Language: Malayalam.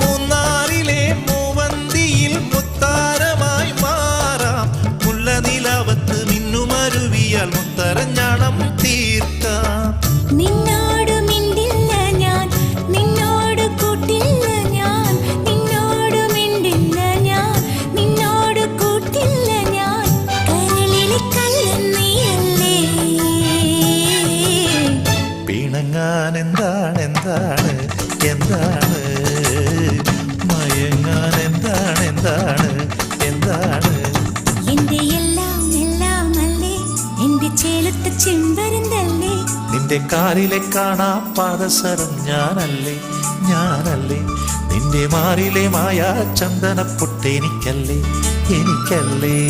മൂന്നാറിലെ നിലവത്ത് മിന്നുമരുവിയാൽ മുത്തരഞ്ഞാണം തീർക്കാം. എന്താണ് എന്താണ്? മയങ്ങാൻ എന്താണ് എന്താണ് എന്താണ്? എന്റെ എല്ലാം എല്ലാം അല്ലേ എന്റെ ചേലത്ത് ചെമ്പരന്തല്ലേ? നിന്റെ കാലിലെ കാണാ പാദസരം ഞാനല്ലേ ഞാനല്ലേ? നിന്റെ മാറിലെ മായ ചന്ദനപ്പൊട്ട് എനിക്കല്ലേ എനിക്കല്ലേ?